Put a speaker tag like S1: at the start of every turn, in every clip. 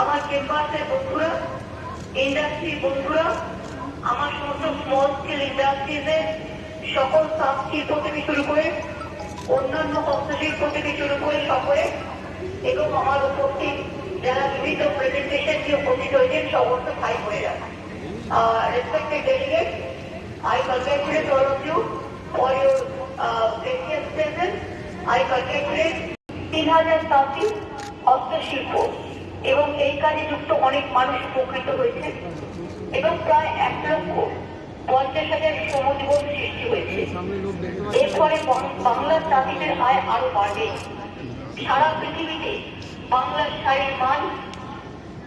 S1: আমার চেম্বার্সের বন্ধুরা। ইন্ডাস্ট্রির বন্ধুরা আমার সমস্ত স্মল স্কেল ইন্ডাস্ট্রিজের সকল সাবশিল্প থেকে শুরু করে অন্যান্য হস্তশিল্প থেকে শুরু করে সকলে এবং আমার উপস্থিত যারা বিভিন্ন প্রেজেন্টেশন দিয়ে উপস্থিত হয়েছেন সমস্ত ভাই বোনেরা respected delegate congratulate all of you for your uh, precious presence. I তিন হাজার তাঁতি হস্তশিল্প। এবং এই কাজে যুক্ত অনেক মানুষ উপকৃত হয়েছে। এবং প্রায় এক লক্ষ পঞ্চাশ হাজার শ্রমজীবন সৃষ্টি হয়েছে। বাংলার আয় আরও বাড়বে। সারা পৃথিবীতে বাংলার মান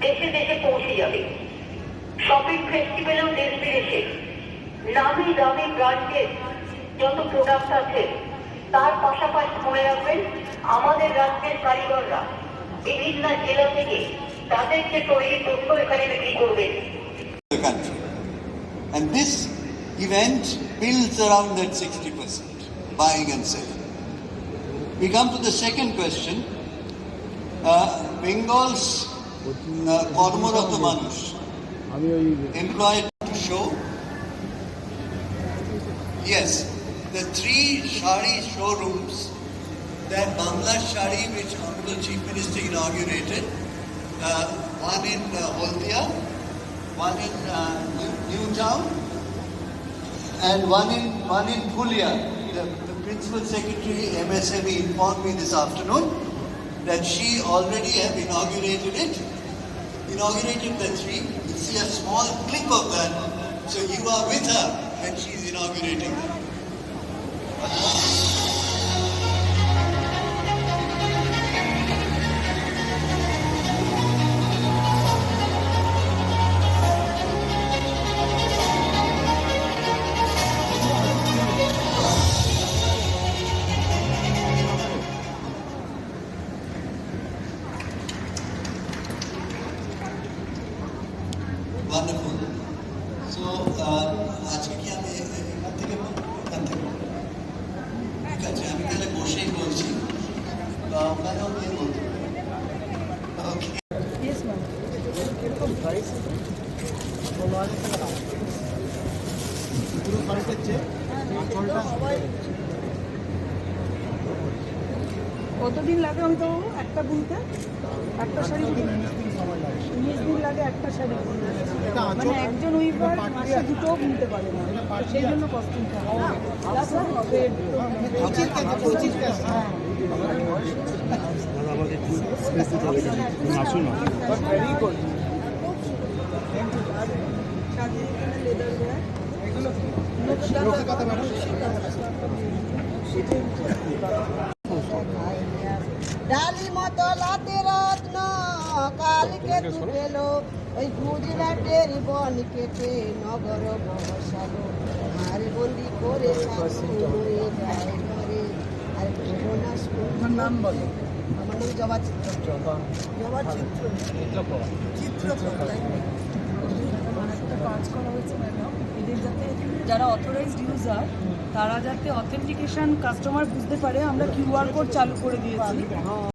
S1: দেশে দেশে পৌঁছে যাবে। শপিং ফেস্টিভ্যালেও দেশ বিদেশে নামি দামি ব্র্যান্ডের যত প্রোডাক্ট আছে, তার পাশাপাশি মনে রাখবেন, আমাদের রাজ্যের কারিগররা বিভিন্ন জেলা থেকে তাদের যে তৈরি দ্রব্য এখানে বিক্রি করবেন
S2: the country. And this event builds around that 60%, buying and selling. We come to the second question. Uh, Bengal's uh, কর্মরত মানুষ
S3: আমি ওই
S2: employed to show. Yes, the three shari showrooms that Bangla Shari, which Honorable Chief Minister inaugurated, uh, one in uh, Haldia, one in uh, New, New Town, and one in one in Pulia. The, the Principal Secretary MSME informed me this afternoon that she already have inaugurated it inaugurated the three. You see a small clip of that. So you are with her when she's inaugurating them. Wonderful. So, uh, আজকে কি আমি এখান থেকে এখান থেকে ঠিক আছে আমি তাহলে বসেই বলছি। বা আপনারাও গিয়ে বলতে ওকে
S3: পুরো শাড়িটার চেয়ে আঁচলটা
S4: কতদিন লাগে বাবু একটা বুনতে? একটা শাড়ি
S3: সময় লাগে।
S4: উনিশ দিন লাগে একটা শাড়ি বুনতে
S3: এটা আঁচল-
S4: মানে একজন উইভার মাসে দুটো বুনতে পারে না। সেই জন্য কস্টিংটা প্লাস হবে
S3: পঁচিশ কেজি পঁচিশ কেজি
S4: হ্যাঁ
S3: ভেরি গুড
S4: সাজিয়ে এখানে লেদার দেয়
S3: এগুলো রসিকতা ম্যাডাম
S5: ডালি মতো লাতে রত্ন কালকে ওই গুজরাটের বন কেটে নগর বসালো আর বন্দি করে সাধু হয়ে যায় ঘরে। আর ভেবো না শুধু-
S3: আপনার নাম বলো।
S5: আমার নাম জবা চিত্র। জবা চিত্র। চিত্র
S4: একটা কাজ করা হয়েছে ম্যাডাম এদের যাতে যারা অথরাইজড ইউজার তারা যাতে অথেন্টিকেশন কাস্টমার বুঝতে পারে আমরা কিউআর কোড চালু করে দিয়েছি।